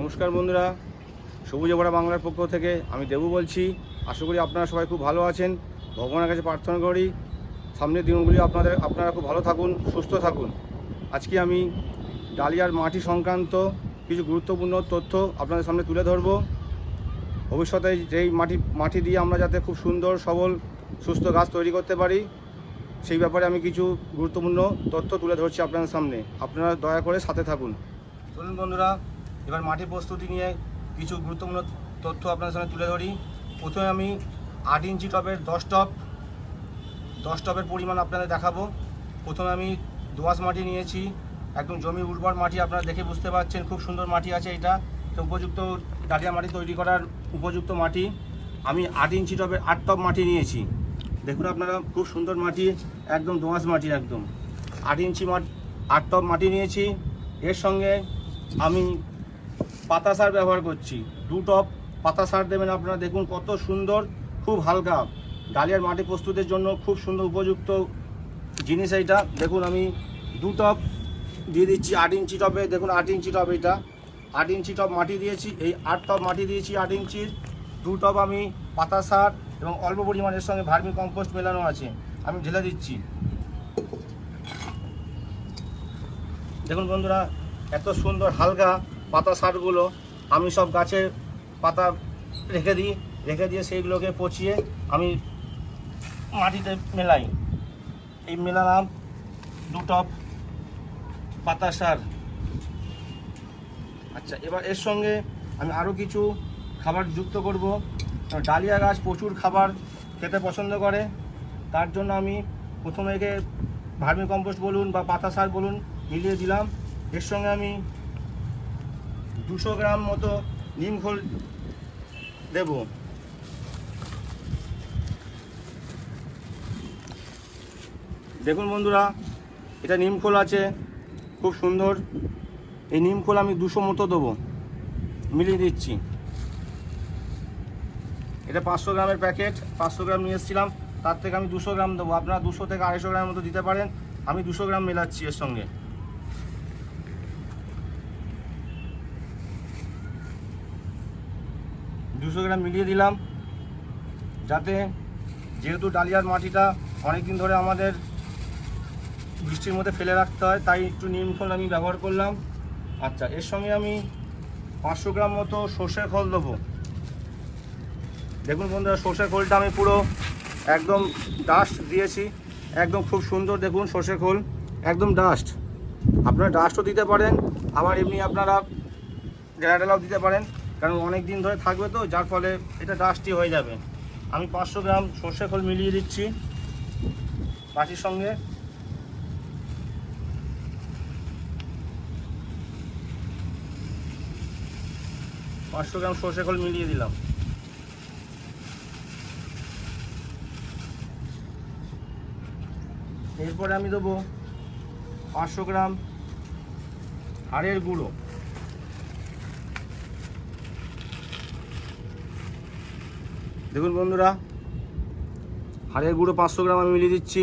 নমস্কার বন্ধুরা, সবুজ ভরা বাংলার পক্ষ থেকে আমি দেবু বলছি। আশা করি আপনারা সবাই খুব ভালো আছেন। ভগবানের কাছে প্রার্থনা করি। সামনের দিনগুলি আপনাদের, আপনারা খুব ভালো থাকুন, সুস্থ থাকুন। আজকে আমি ডালিয়ার মাটি সংক্রান্ত কিছু গুরুত্বপূর্ণ তথ্য আপনাদের সামনে তুলে ধরবো। ভবিষ্যতে যেই মাটি মাটি দিয়ে আমরা যাতে খুব সুন্দর, সবল, সুস্থ গাছ তৈরি করতে পারি, সেই ব্যাপারে আমি কিছু গুরুত্বপূর্ণ তথ্য তুলে ধরছি আপনাদের সামনে। আপনারা দয়া করে সাথে থাকুন। চলুন বন্ধুরা এবার মাটি প্রস্তুতি নিয়ে কিছু গুরুত্বপূর্ণ তথ্য আপনাদের সামনে তুলে ধরি। প্রথমে আমি আট ইঞ্চি টবের দশ টপ, দশ টবের পরিমাণ আপনাদের দেখাবো। প্রথমে আমি দোআঁশ মাটি নিয়েছি, একদম জমি উর্বর মাটি আপনারা দেখে বুঝতে পারছেন, খুব সুন্দর মাটি আছে এটা। উপযুক্ত ডালিয়া মাটি তৈরি করার উপযুক্ত মাটি। আমি আট ইঞ্চি টপের আট টব মাটি নিয়েছি। দেখুন আপনারা, খুব সুন্দর মাটি, একদম দোঁয়াশ মাটি একদম। আট ইঞ্চি মাটি, আট টব মাটি নিয়েছি। এর সঙ্গে আমি পাতা সার ব্যবহার করছি। দু টপ পাতা সার দেবেন আপনারা। দেখুন কত সুন্দর, খুব হালকা। ডালিয়ার মাটি প্রস্তুতের জন্য খুব সুন্দর উপযুক্ত জিনিস এইটা। দেখুন আমি দু টপ দিয়ে দিচ্ছি আট ইঞ্চি টবে দেখুন আট ইঞ্চি টপ এটা আট ইঞ্চি টব মাটি দিয়েছি। এই আট টপ মাটি দিয়েছি আট ইঞ্চির। দু টপ আমি পাতা সার এবং অল্প পরিমাণের সঙ্গে ভার্মি কম্পোস্ট মেলানো আছে। আমি ঢেলে দিচ্ছি। দেখুন বন্ধুরা, এত সুন্দর হালকা পাতা সারগুলো, আমি সব গাছের পাতা রেখে দিই, রেখে দিয়ে সেইগুলোকে পচিয়ে আমি মাটিতে মেলাই। এই মেলালাম দু টপ পাতা সার। আচ্ছা এবার এর সঙ্গে আমি আরও কিছু খাবার যুক্ত করব। ডালিয়া গাছ প্রচুর খাবার খেতে পছন্দ করে। তার জন্য আমি প্রথমে একে ভার্মি কম্পোস্ট বলুন বা পাতা সার বলুন মিলিয়ে দিলাম। এর সঙ্গে আমি দুশো গ্রাম মতো নিম খোল দেব। দেখুন বন্ধুরা, এটা নিম খোল আছে, খুব সুন্দর। এই নিম খোল আমি দুশো মতো দেবো, মিলিয়ে দিচ্ছি। এটা পাঁচশো গ্রামের প্যাকেট, পাঁচশো গ্রাম নিয়ে এসেছিলাম, তার থেকে আমি দুশো গ্রাম দেবো। আপনারা দুশো থেকে আড়াইশো গ্রামের মতো দিতে পারেন, আমি দুশো গ্রাম মেলাচ্ছি এর সঙ্গে। দুশো গ্রাম মিলিয়ে দিলাম। যাতে যেহেতু ডালিয়ার মাটিটা অনেক দিন ধরে আমাদের বৃষ্টির মধ্যে ফেলে রাখতে হয়, তাই একটু নিম খোল আমি ব্যবহার করলাম। আচ্ছা এর সঙ্গে আমি পাঁচশো গ্রাম মতো সর্ষের খোল দেবো। দেখুন বন্ধুরা, সর্ষের খোলটা আমি পুরো একদম ডাস্ট দিয়েছি। একদম খুব সুন্দর দেখুন সর্ষের খোল, একদম ডাস্ট আপনারা ডাস্টও দিতে পারেন, আবার এমনি আপনারা ডেলাডেলাও দিতে পারেন। কারণ অনেক দিন ধরে থাকবে তো, যার ফলে এটা ডাস্টই হয়ে যাবে। আমি পাঁচশো গ্রাম সর্ষে খোল মিলিয়ে দিচ্ছি মাটির সঙ্গে। পাঁচশো গ্রাম সর্ষে খোল মিলিয়ে দিলাম। এরপরে আমি দেবো পাঁচশো গ্রাম হাড়ের গুঁড়ো। দেখুন বন্ধুরা, হাড়ের গুঁড়ো পাঁচশো গ্রাম আমি মিলিয়ে দিচ্ছি।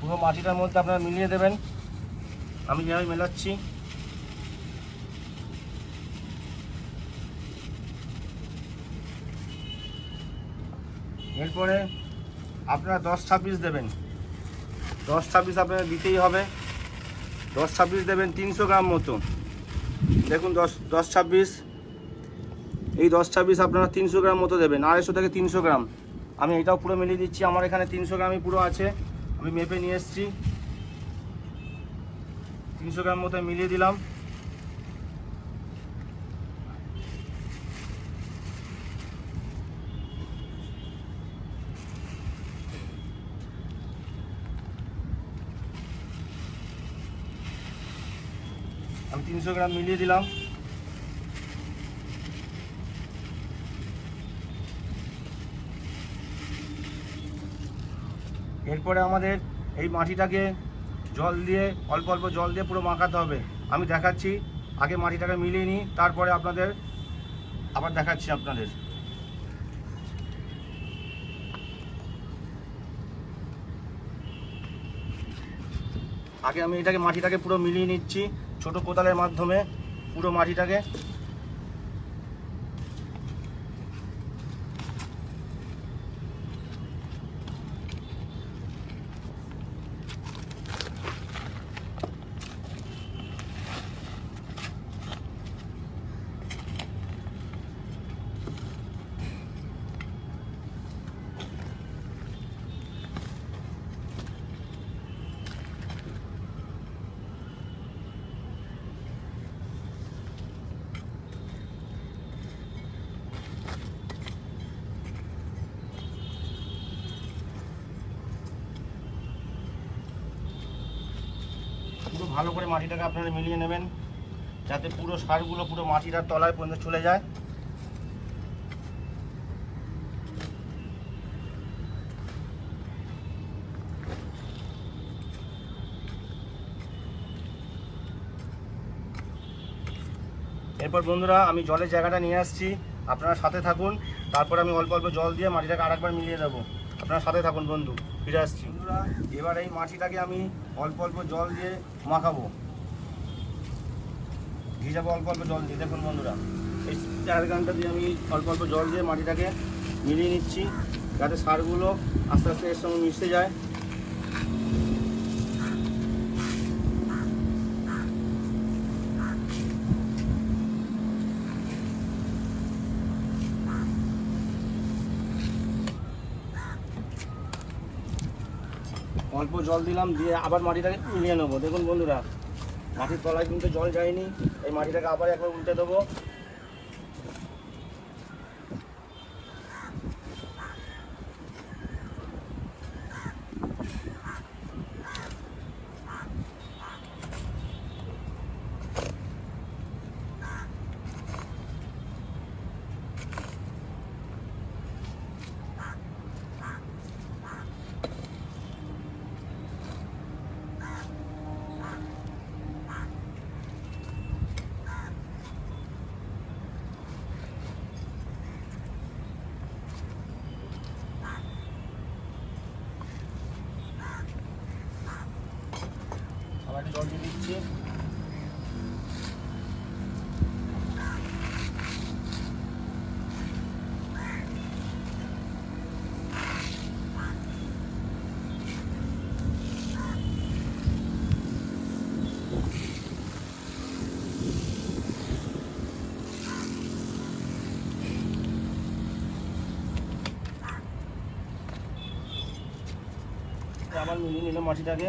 পুরো মাটিটার মধ্যে আপনারা মিলিয়ে দেবেন। আমি যেভাবে মেলাচ্ছি। এরপরে আপনারা দশ ছাব্বিশ দেবেন। দশ ছাব্বিশ আপনারা দিতেই হবে। দশ ছাব্বিশ দেবেন তিনশো গ্রাম মতো। দেখুন দশ দশ ছাব্বিশ। এই দশ ছাব্বিশ আপনারা তিনশো গ্রাম মতো দেবেন। আড়াইশো থেকে তিনশো গ্রাম। আমি এটাও পুরো মিলিয়ে দিচ্ছি। আমার এখানে তিনশো গ্রামই পুরো আছে। আমি মেপে নিয়ে এসেছি। তিনশো গ্রাম মতো মিলিয়ে দিলাম আমি তিনশো গ্রাম মিলিয়ে দিলাম। এরপরে আমাদের এই মাটিটাকে জল দিয়ে, অল্প অল্প জল দিয়ে পুরো মাখাতে হবে। আমি দেখাচ্ছি, আগে মাটিটাকে মিলিয়ে নিই, তারপরে আপনাদের আবার দেখাচ্ছি আপনাদের। আগে আমি এটাকে, মাটিটাকে পুরো মিলিয়ে নিচ্ছি। ছোট কোদালের মাধ্যমে পুরো মাটিটাকে পুরো ভালো করে মাটিটাকে আপনারা মিলিয়ে নেবেন, যাতে পুরো সারগুলো পুরো মাটিটার তলায় পর্যন্ত চলে যায়। এরপর বন্ধুরা, আমি জলের জায়গাটা নিয়ে আসছি, আপনারা সাথে থাকুন, তারপর আমি অল্প অল্প জল দিয়ে মাটিটাকে আরেকবার মিলিয়ে দেবো আপনারা সাথে থাকুন বন্ধু, ফিরে আসছি। বন্ধুরা, এবার এই মাটিটাকে আমি অল্প অল্প জল দিয়ে মাখাবো। ভিজাবো অল্প অল্প জল দিয়ে। দেখুন বন্ধুরা, এই চার গানটা দিয়ে আমি অল্প অল্প জল দিয়ে মাটিটাকে মিলিয়ে নিচ্ছি, যাতে সারগুলো আস্তে আস্তে এর সঙ্গে মিশতে যায়। অল্প জল দিলাম, দিয়ে আবার মাটিটাকে মিলিয়ে নেব। দেখুন বন্ধুরা, মাটির তলায় কিন্তু জল যায়নি, এই মাটিটাকে আবার একবার উল্টে দেবো। একটু জল দিয়ে দিচ্ছি। আবার মিলিয়ে নিলাম মাটিটাকে।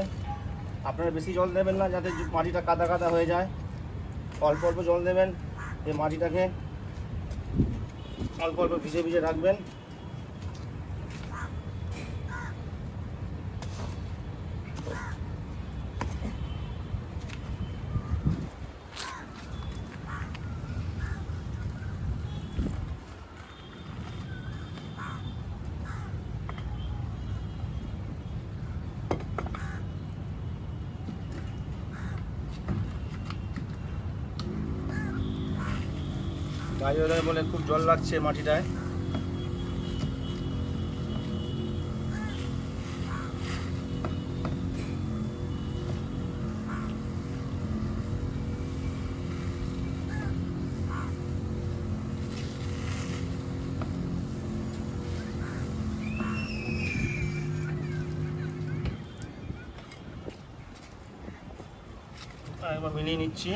আপনারা বেশি জল দেবেন না, যাতে মাটিটা কাদা কাদা হয়ে যায়। অল্প অল্প জল দেবেন, এই মাটিটাকে অল্প অল্প ভিজে ভিজে রাখবেন। ওদের বলে খুব জল লাগছে মাটিটায়। একবার মিলিয়ে নিচ্ছি।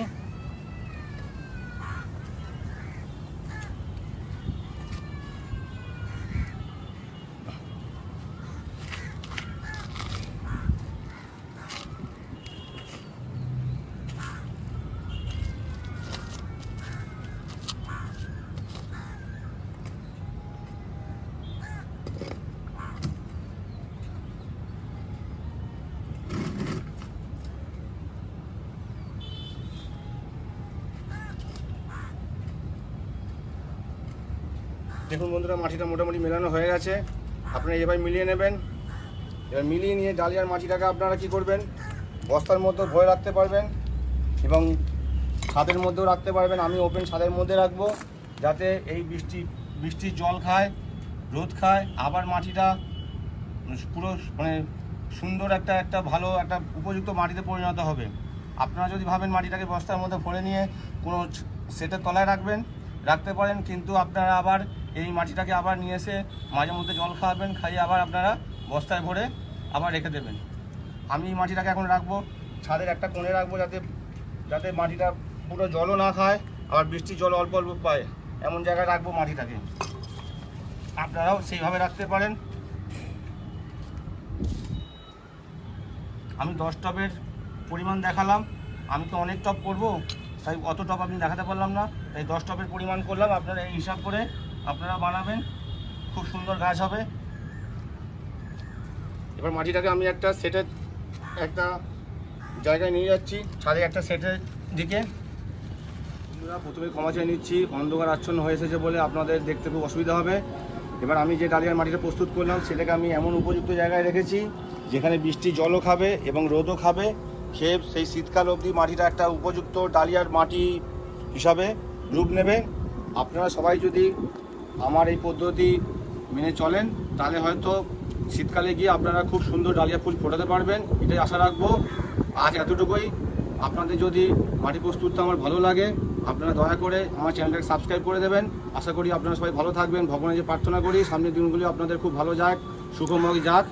দেখুন বন্ধুরা, মাটিটা মোটামুটি মেলানো হয়ে গেছে। আপনারা এবার মিলিয়ে নেবেন। এবার মিলিয়ে নিয়ে ডালিয়ার মাটিটাকে আপনারা কি করবেন? বস্তার মধ্যে ভরে রাখতে পারবেন এবং ছাদের মধ্যেও রাখতে পারবেন। আমি ওপেন ছাদের মধ্যে রাখব যাতে এই বৃষ্টি বৃষ্টির জল খায়, রোদ খায়। আবার মাটিটা পুরো মানে সুন্দর একটা একটা ভালো, একটা উপযুক্ত মাটিতে পরিণত হবে। আপনারা যদি ভাবেন মাটিটাকে বস্তার মধ্যে ভরে নিয়ে কোনো সেটের তলায় রাখবেন, রাখতে পারেন, কিন্তু আপনারা আবার এই মাটিটাকে আবার নিয়ে এসে মাঝে মধ্যে জল খাওয়াবেন, খাইয়ে আবার আপনারা বস্তায় ভরে আবার রেখে দেবেন। আমি এই মাটিটাকে এখন রাখব, ছাদের একটা কোণে রাখব যাতে যাতে মাটিটা পুরো জলও না খায়, আবার বৃষ্টির জল অল্প অল্প পায়। এমন জায়গায় রাখব মাটিটাকে। আপনারাও সেইভাবে রাখতে পারেন। আমি দশ টবের পরিমাণ দেখালাম। আমি তো অনেক টব করব, তাই অত টব আমি দেখাতে পারলাম না। তাই দশ টবের পরিমাণ করলাম। আপনারা এই হিসাব করে আপনারা বানাবেন, খুব সুন্দর গাছ হবে। এবার মাটিটাকে আমি একটা সেটের একটা জায়গায় নিয়ে যাচ্ছি, ছাদে একটা সেটের দিকে। বন্ধুরা প্রথমে ক্ষমা চেয়ে নিচ্ছি, অন্ধকার আচ্ছন্ন হয়ে এসেছে বলে আপনাদের দেখতে খুব অসুবিধা হবে। এবার আমি যে ডালিয়ার মাটিটা প্রস্তুত করলাম, সেটাকে আমি এমন উপযুক্ত জায়গায় রেখেছি, যেখানে বৃষ্টি জলও খাবে এবং রোদও খাবে। খেয়ে সেই শীতকাল অবধি মাটিটা একটা উপযুক্ত ডালিয়ার মাটি হিসাবে রূপ নেবে। আপনারা সবাই যদি আমার এই পদ্ধতি মেনে চলেন, তাহলে হয়তো শীতকালে গিয়ে আপনারা খুব সুন্দর ডালিয়া ফুল ফোটাতে পারবেন, এটাই আশা রাখব। আজ এতটুকুই। আপনাদের যদি মাটি প্রস্তুতটা আমার ভালো লাগে, আপনারা দয়া করে আমার চ্যানেলটাকে সাবস্ক্রাইব করে দেবেন। আশা করি আপনারা সবাই ভালো থাকবেন। ভগবানের যে প্রার্থনা করি, সামনের দিনগুলি আপনাদের খুব ভালো যাক, সুখময় যাক।